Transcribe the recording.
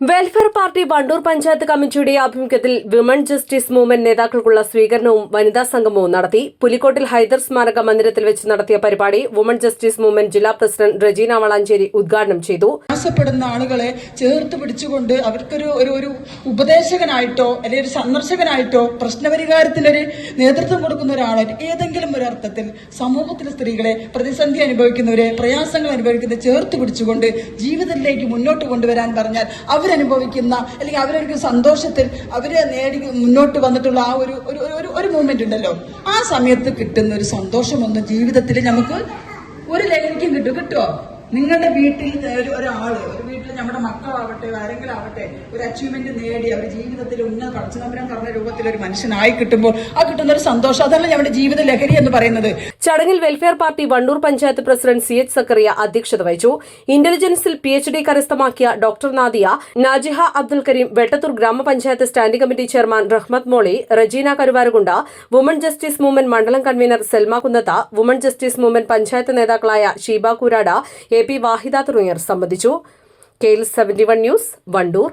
Welfare party Vandoor panchayat കമ്മിറ്റിയുടെ ആഭിമുഖ്യത്തിൽ women justice movement നേതാക്കൾക്കുള്ള സ്വീകരണവും വനിതാ സംഗമവും നടത്തി പുലിക്കോട്ടിൽ ഹൈദർ സ്മാരക മന്ദിരത്തിൽ വെച്ച് നടത്തിയ പരിപാടി വുമൺ ജസ്റ്റിസ് മൂവ്മെന്റ് ജില്ലാ പ്രസിഡന്റ് റജീന വളാഞ്ചേരി ഉദ്ഘാടനം ചെയ്തു. ആവശ്യപ്പെടുന്ന ആളുകളെ ചേർത്ത് പിടിച്ചുകൊണ്ട് അവർക്കൊരു ഒരു ഒരു ഉപദേശകനായിട്ടോ അല്ലെങ്കിൽ ഒരു സന്ദർശകനായിട്ടോ പ്രശ്നപരിഹാരത്തിനൊരു നേതൃത്വം കൊടുക്കുന്ന ഒരാളായിട്ട് ഏതെങ്കിലും ഒരു അർത്ഥത്തിൽ സമൂഹത്തിലെ സ്ത്രീകളെ പ്രതിസന്ധി അനുഭവിക്കുന്നവരെ പ്രയാസങ്ങൾ അനുഭവിക്കുന്നവരെ ചേർത്ത് പിടിച്ചുകൊണ്ട് ജീവിതത്തിലേക്ക് മുന്നോട്ട് കൊണ്ടുവരാൻ പറഞ്ഞാൽ അവരനുഭവിക്കുന്ന അല്ലെങ്കിൽ അവരൊരു സന്തോഷത്തിൽ അവർ നേടി മുന്നോട്ട് വന്നിട്ടുള്ള ആ ഒരു ഒരു ഒരു മൂമെന്റ് ഉണ്ടല്ലോ. ആ സമയത്ത് കിട്ടുന്ന ഒരു സന്തോഷമൊന്നും ജീവിതത്തിൽ നമുക്ക് ഒരു ലഹരിക്കും കിട്ടും. കിട്ടുമോ നിങ്ങളുടെ വീട്ടിൽ ഒരു ഒരാൾ ഒരു വീട്ടിൽ നമ്മുടെ മക്കളാവട്ടെ ആരെങ്കിലും ആവട്ടെ ഒരു അച്ചീവ്മെന്റ് നേടി അവർ ജീവിതത്തിൽ ഉന്നത കടച്ചനമ്പരം പറഞ്ഞ രൂപത്തിൽ ഒരു മനുഷ്യനായി കിട്ടുമ്പോൾ ആ കിട്ടുന്ന ഒരു സന്തോഷം അതല്ല നമ്മുടെ ജീവിത ലഹരി എന്ന് പറയുന്നത്. ചടങ്ങിൽ welfare party Wandoor panchayat president C H Zakariya അധ്യക്ഷത വഹിച്ചു. ഇന്റലിജൻസിൽ പി എച്ച് ഡി കരസ്ഥമാക്കിയ ഡോക്ടർ നാദിയ നാജിഹ അബ്ദുൽ കരീം വെട്ടത്തൂർ ഗ്രാമപഞ്ചായത്ത് standing committee chairman Rahmath Moly Rajeena Karuvarakundu woman justice movement മണ്ഡലം convener Selma Kunnath woman justice movement panchayat നേതാക്കളായ ഷീബ കൂരാട എ പി വാഹിദ തുടങ്ങിയവർ സംബന്ധിച്ചു. K seventy one news Wandoor.